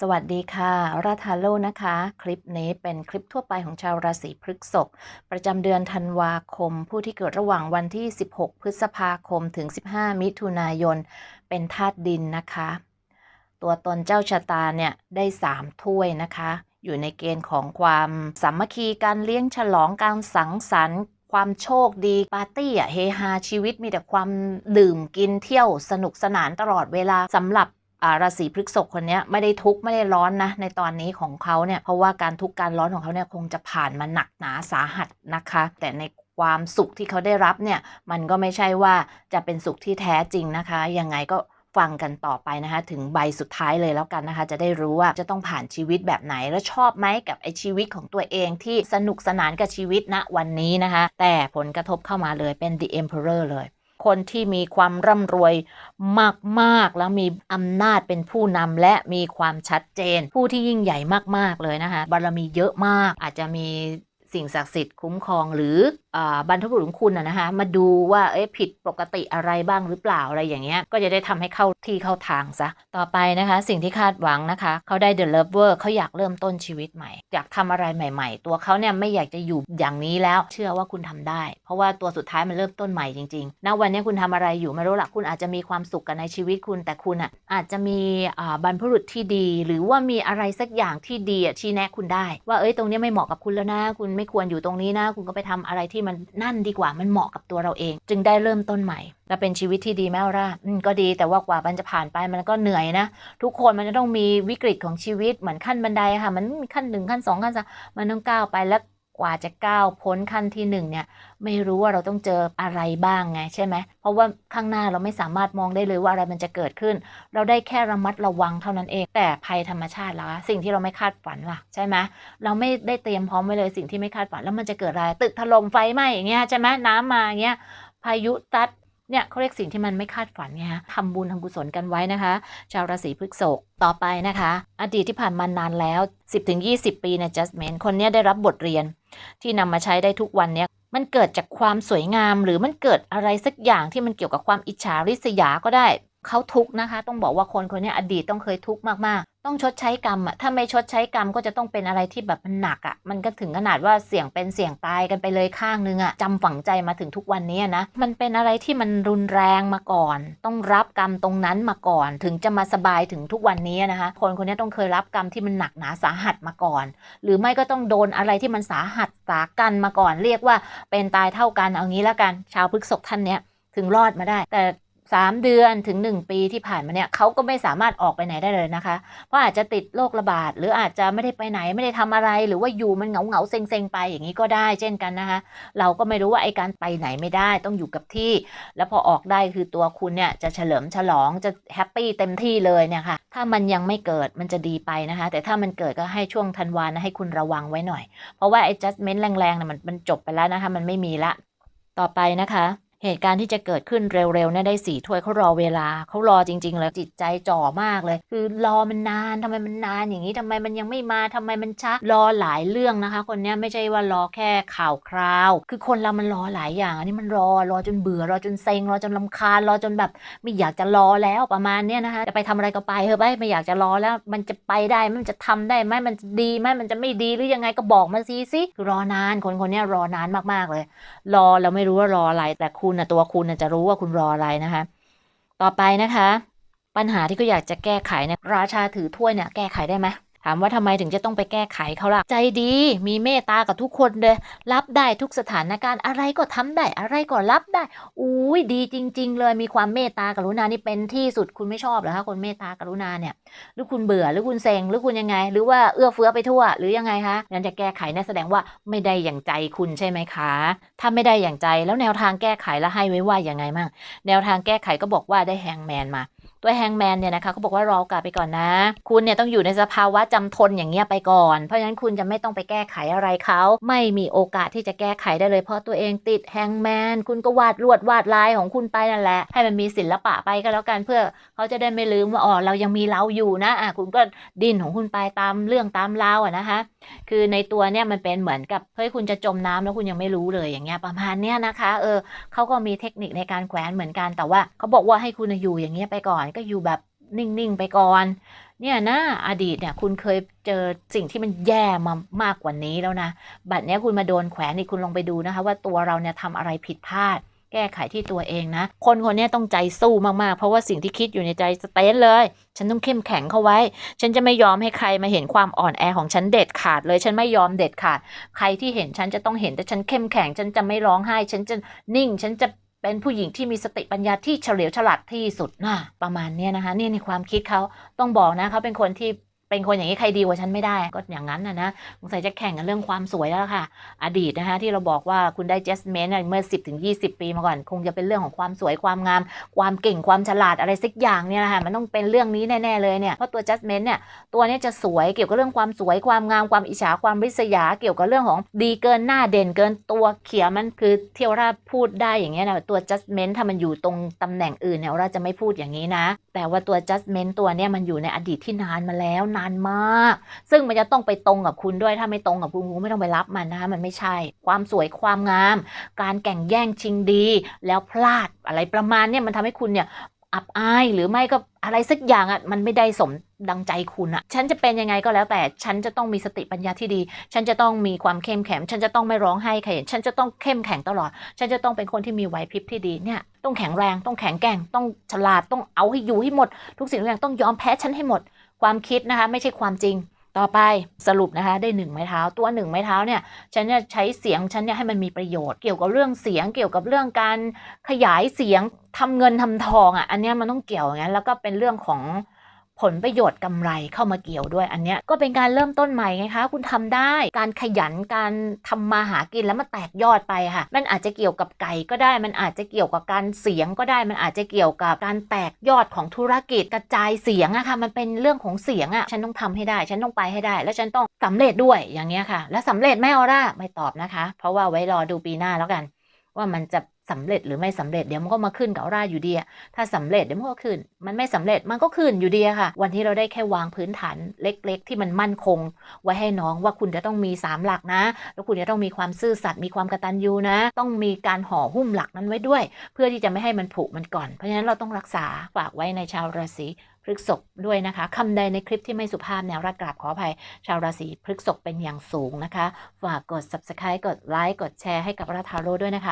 สวัสดีค่ะ ราทาโลนะคะ คลิปนี้เป็นคลิปทั่วไปของชาวราศีพฤษภประจำเดือนธันวาคม ผู้ที่เกิดระหว่างวันที่ 16 พฤษภาคมถึง 15 มิถุนายน เป็นธาตุดินนะคะ ตัวตนเจ้าชะตาเนี่ย ได้ 3 ถ้วยนะคะ อยู่ในเกณฑ์ของความสามัคคีการเลี้ยงฉลองการสังสรรค์ ความโชคดีปาร์ตี้อะเฮฮาชีวิตมีแต่ความดื่มกินเที่ยวสนุกสนานตลอดเวลาสำหรับ ราศีพฤษภคนนี้ไม่ได้ทุกข์ไม่ได้ร้อนนะในตอนนี้ของเขาเนี่ยเพราะว่าการทุกข์การร้อนของเขาเนี่ยคงจะผ่านมาหนักหนาสาหัสนะคะ แต่ในความสุขที่เขาได้รับเนี่ยมันก็ไม่ใช่ว่าจะเป็นสุขที่แท้จริงนะคะ ยังไงก็ฟังกันต่อไปนะคะ ถึงใบสุดท้ายเลยแล้วกันนะคะ จะได้รู้ว่าจะต้องผ่านชีวิตแบบไหน และชอบไหมกับไอชีวิตของตัวเองที่สนุกสนานกับชีวิตณวันนี้นะคะ แต่ผลกระทบเข้ามาเลยเป็น The Emperor เลย คนที่มีความร่ำรวยมาก ๆ แล้วมีอำนาจเป็นผู้นำและมีความชัดเจน ผู้ที่ยิ่งใหญ่มาก ๆ เลยนะคะบารมีเยอะมากอาจจะมี สิ่งศักดิ์สิทธิ์คุ้มครองหรืออบรรพบุรุษของคุณนะนะคะมาดูว่าเอ๊ะผิดปกติอะไรบ้างหรือเปล่าอะไรอย่างเงี้ยก็จะได้ทำให้เข้าที่เข้าทางซะต่อไปนะคะ สิ่งที่คาดหวังนะคะ เขาได้ The Lover เขาอยากเริ่มต้นชีวิตใหม่ อยากทำอะไรใหม่ ๆ ตัวเขาเนี่ยไม่อยากจะอยู่อย่างนี้แล้ว เชื่อว่าคุณทำได้ เพราะว่าตัวสุดท้ายมันเริ่มต้นใหม่จริงๆณวันนี้คุณทำอะไรอยู่ไม่รู้ละคุณอาจจะมีความสุขกันในชีวิตคุณ แต่คุณอะอาจจะมีบรรพบุรุษที่ดี หรือว่ามีอะไรสักอย่างที่ดีชี้แนะคุณได้ ว่าเอ้ยตรงนี้ไม่เหมาะกับคุณแล้วนะคุณไม่ควรอยู่ตรงนี้นะ คุณก็ไปทำอะไรที่มันนั่นดีกว่ามันเหมาะกับตัวเราเอง จึงได้เริ่มต้นใหม่และเป็นชีวิตที่ดีแม่ร่าก็ดีแต่ว่ากว่ามันจะผ่านไปมันก็เหนื่อยนะ ทุกคนมันจะต้องมีวิกฤตของชีวิตเหมือนขั้นบันไดค่ะ มันขั้นหนึ่งขั้นสองขั้นสามมันต้องก้าวไปแล้ว กว่าจะก้าวพ้นขั้นที่หนึ่งเนี่ย ไม่รู้ว่าเราต้องเจออะไรบ้างไงใช่ไหมเพราะว่าข้างหน้าเราไม่สามารถมองได้เลยว่าอะไรมันจะเกิดขึ้น เราได้แค่ระมัดระวังเท่านั้นเอง แต่ภัยธรรมชาติล่ะสิ่งที่เราไม่คาดฝันล่ะใช่ไหมเราไม่ได้เตรียมพร้อมไว้เลยสิ่งที่ไม่คาดฝันแล้วมันจะเกิดอะไร ตึกถล่มไฟไหมอย่างเงี้ยใช่ไหมน้ำมาอย่างเงี้ยพายุตัด เนี่ยเขาเรียกสิ่งที่มันไม่คาดฝันไงฮะทำบุญทำกุศลกันไว้นะคะ ชาวราศีพฤษภต่อไปนะคะ อดีตที่ผ่านมานานแล้ว 10-20 ปีน Justment คนนี้ได้รับบทเรียน ที่นำมาใช้ได้ทุกวันเนี้ยมันเกิดจากความสวยงาม หรือมันเกิดอะไรสักอย่างที่มันเกี่ยวกับความอิจฉาริษยาก็ได้เขาทุกนะคะ ต้องบอกว่าคนคนนี้อดีตต้องเคยทุกข์มากๆ ต้องชดใช้กรรมอะถ้าไม่ชดใช้กรรมก็จะต้องเป็นอะไรที่แบบมันหนักอะมันก็ถึงขนาดว่าเสี่ยงเป็นเสี่ยงตายกันไปเลยข้างนึงอะจำฝังใจมาถึงทุกวันนี้นะ มันเป็นอะไรที่มันรุนแรงมาก่อน ต้องรับกรรมตรงนั้นมาก่อน ถึงจะมาสบายถึงทุกวันนี้นะคะ คนคนนี้ต้องเคยรับกรรมที่มันหนักหนาสาหัสมาก่อน หรือไม่ก็ต้องโดนอะไรที่มันสาหัสสากันมาก่อน เรียกว่าเป็นตายเท่ากันเอางี้แล้วกัน ชาวพฤกษกท่านเนี้ยถึงรอดมาได้ แต่ 3 เดือนถึง 1 ปีที่ผ่านมาเนี่ยเขาก็ไม่สามารถออกไปไหนได้เลยนะคะ เพราะอาจจะติดโรคระบาด หรืออาจจะไม่ได้ไปไหนไม่ได้ทำอะไร หรือว่าอยู่มันเหงาเหงาเซ็งเซ็งไปอย่างนี้ก็ได้เช่นกันนะคะ เราก็ไม่รู้ว่าไอ้การไปไหนไม่ได้ต้องอยู่กับที่ แล้วพอออกได้คือตัวคุณเนี่ยจะเฉลิมฉลองจะแฮปปี้เต็มที่เลยเนี่ยค่ะถ้ามันยังไม่เกิดมันจะดีไปนะคะ แต่ถ้ามันเกิดก็ให้ช่วงธันวานะให้คุณระวังไว้หน่อย เพราะว่าไอ้ adjustment แรงๆเนี่ยมันมันจบไปแล้วนะคะ มันไม่มีละ ต่อไปนะคะ เหตุการณ์ที่จะเกิดขึ้นเร็วๆเนี่ยได้สี่ถ้วยเขารอเวลาเขารอจริง ๆ เลยจิตใจจ่อมากเลย คือรอมันนานทำไมมันนานอย่างนี้ทำไมมันยังไม่มาทำไมมันช้ารอหลายเรื่องนะคะ คนนี้ไม่ใช่ว่ารอแค่ข่าวคราว คือคนเรามันรอหลายอย่าง อันนี้มันรอรอจนเบื่อรอจนเซ็งรอจนลาคาญรอจนแบบไม่อยากจะรอแล้วประมาณเนี้ยนะคะจะไปทำอะไรก็ไปเถอะไปไม่อยากจะรอแล้ว มันจะไปได้มันจะทำได้ไหมมันจะดีไหมมันจะไม่ดีหรือยังไงก็บอกมาซิสิคือรอนานคนคนนี้รอนานมากๆเลย รอเราไม่รู้ว่ารออะไรแต่คุณณนะตัวคุณจะรู้ว่าคุณรออะไรนะคะ ต่อไปนะคะ ปัญหาที่ก็อยากจะแก้ไขเนี่ยราชาถือถ้วยเนี่ยแก้ไขได้ไหม ถามว่าทำไมถึงจะต้องไปแก้ไขเขาล่ะ ใจดีมีเมตตากับทุกคนเลย รับได้ทุกสถานการณ์อะไรก็ทำได้ อะไรก็รับได้ อุ้ยดีจริง ๆ เลยมีความเมตตากรุณานี่เป็นที่สุดคุณไม่ชอบเหรอคะคนเมตตากรุณาเนี่ย หรือคุณเบื่อหรือคุณเซ็งหรือคุณยังไง หรือว่าเอื้อเฟื้อไปทั่ว หรือยังไงคะนั่นจะแก้ไขนั่นแสดงว่าไม่ได้อย่างใจคุณใช่ไหมคะ ถ้าไม่ได้อย่างใจแล้วแนวทางแก้ไขแล้วให้ไว้ว่าอย่างไงมั่งแนวทางแก้ไขก็บอกว่าได้แฮงแมนมา ตัวแฮงแมนเนี่ยนะคะเขาบอกว่ารอโอกาสไปก่อนนะ คุณเนี่ยต้องอยู่ในสภาวะจำทนอย่างเงี้ยไปก่อน เพราะฉะนั้นคุณจะไม่ต้องไปแก้ไขอะไรเขาไม่มีโอกาสที่จะแก้ไขได้เลย เพราะตัวเองติดแฮงแมนคุณก็วาดลวดวาดลายของคุณไปนั่นแหละ ให้มันมีศิลปะไปก็แล้วกันเพื่อเขาจะได้ไม่ลืมว่าอ๋อเรายังมีเราอยู่นะอะคุณก็ดินของคุณไปตามเรื่องตามราวอะนะคะ คือในตัวเนี่ยมันเป็นเหมือนกับเฮ้ยคุณจะจมน้ำแล้วคุณยังไม่รู้เลยอย่างเงี้ยประมาณเนี้ยนะคะ เออเขาก็มีเทคนิคในการแขวนเหมือนกันแต่ว่าเขาบอกว่าให้คุณอยู่อย่างเงี้ยไปก่อนก็อยู่แบบนิ่ง ๆ ไปก่อน เนี่ยนะอดีตเนี่ยคุณเคยเจอสิ่งที่มันแย่มามากกว่านี้แล้วนะ บัดเนี้ยคุณมาโดนแขวนนี่คุณลองไปดูนะคะ ว่าตัวเราเนี่ยทำอะไรผิดพลาด แก้ไขที่ตัวเองนะ คนคนนี้ต้องใจสู้มาก ๆ เพราะว่าสิ่งที่คิดอยู่ในใจสเตนเลย ฉันต้องเข้มแข็งเข้าไว้ ฉันจะไม่ยอมให้ใครมาเห็นความอ่อนแอของฉันเด็ดขาดเลย ฉันไม่ยอมเด็ดขาด ใครที่เห็นฉันจะต้องเห็นแต่ฉันเข้มแข็ง ฉันจะไม่ร้องไห้ ฉันจะนิ่ง ฉันจะ เป็นผู้หญิงที่มีสติปัญญาที่เฉลียวฉลาดที่สุดนะประมาณนี้นะคะ นี่ในความคิดเขาต้องบอกนะเขาเป็นคนที่ เป็นคนอย่างนี้ใครดีกว่าฉันไม่ได้ ก็อย่างนั้นนะนะสงสัยจะแข่งกันเรื่องความสวยแล้วค่ะ อดีตนะคะที่เราบอกว่าคุณได้ just m e n เมื่อ 10ถึง20 ปีมาก่อน คงจะเป็นเรื่องของความสวยความงาม ความเก่งความฉลาดอะไรสักอย่างเนี่ยนะคะมันต้องเป็นเรื่องนี้แน่ๆเลยเนี่ยเพราะตัว just m e n เนี่ยตัวนี้จะสวยเกี่ยวกับเรื่องความสวยความงามความอิจฉาความริษยาเกี่ยวกับเรื่องของดีเกินหน้าเด่นเกินตัวเขียมันคือเทียวราพูดได้อย่างเงี้ยนะตัว just m e n ถ้ามันอยู่ตรงตำแหน่งอื่นเนี่ยเราจะไม่พูดอย่างนี้นะ แต่ว่าตัว just m e n ตัวเนี้ยมันอยู่ในอดีตที่นานมาแล้วนานมาก ซึ่งมันจะต้องไปตรงกับคุณด้วยถ้าไม่ตรงกับคุณคุณไม่ต้องไปรับมันนะคะมันไม่ใช่ ความสวยความงาม การแข่งแย่งชิงดี แล้วพลาดอะไรประมาณเนี่ยมันทำให้คุณเนี่ยอับอายหรือไม่ก็อะไรสักอย่างอะมันไม่ได้สมดังใจคุณอะ ฉันจะเป็นยังไงก็แล้วแต่ฉันจะต้องมีสติปัญญาที่ดี ฉันจะต้องมีความเข้มแข็ง ฉันจะต้องไม่ร้องไห้ใครเห็นฉันจะต้องเข้มแข็งตลอด ฉันจะต้องเป็นคนที่มีไหวพริบที่ดีเนี่ยต้องแข็งแรงต้องแข็งแกร่งต้องฉลาดต้องเอาให้อยู่ให้หมด ทุกสิ่งทุกอย่างต้องยอมแพ้ฉันให้หมด ความคิดนะคะ ไม่ใช่ความจริงต่อไปสรุปนะคะได้หนึ่งไม้เท้าตัวหนึ่งไม้เท้าเนี่ยฉันจะใช้เสียงฉันเนี่ยให้มันมีประโยชน์เกี่ยวกับเรื่องเสียงเกี่ยวกับเรื่องการขยายเสียงทำเงินทำทองอะอันเนี้ยมันต้องเกี่ยวอย่างนั้นแล้วก็เป็นเรื่องของ ผลประโยชน์กำไรเข้ามาเกี่ยวด้วยอันเนี้ยก็เป็นการเริ่มต้นใหม่ไงคะ คุณทำได้การขยันการทำมาหากินแล้วมาแตกยอดไปค่ะ มันอาจจะเกี่ยวกับไก่ก็ได้ มันอาจจะเกี่ยวกับการเสียงก็ได้ มันอาจจะเกี่ยวกับการแตกยอดของธุรกิจกระจายเสียงอะค่ะ มันเป็นเรื่องของเสียงอะฉันต้องทำให้ได้ ฉันต้องไปให้ได้ แล้วฉันต้องสำเร็จด้วยอย่างเงี้ยค่ะ แล้วสำเร็จไหมออร่าไม่ตอบนะคะ เพราะว่าไว้รอดูปีหน้าแล้วกัน ว่ามันจะ สำเร็จหรือไม่สำเร็จเดี๋ยวมันก็มาขึ้นกับร่าอยู่ดีถ้าสำเร็จเดี๋ยวมันก็ขึ้น มันไม่สำเร็จมันก็ขึ้นอยู่ดีค่ะ วันที่เราได้แค่วางพื้นฐานเล็ก ๆ ที่มันมั่นคง ไว้ให้น้องว่าคุณจะต้องมีสามหลักนะ แล้วคุณจะต้องมีความซื่อสัตย์มีความกตัญญูนะ ต้องมีการห่อหุ้มหลักนั้นไว้ด้วย เพื่อที่จะไม่ให้มันผุมันก่อน เพราะฉะนั้นเราต้องรักษาฝากไว้ในชาวราศีพฤษภด้วยนะคะคำใดในคลิปที่ไม่สุภาพแนวรักกราบขออภัย ชาวราศีพฤษภเป็นอย่างสูงนะคะ ฝากกด subscribe กดไลค์กดแชร์ให้กับราทาโร่ด้วยนะคะ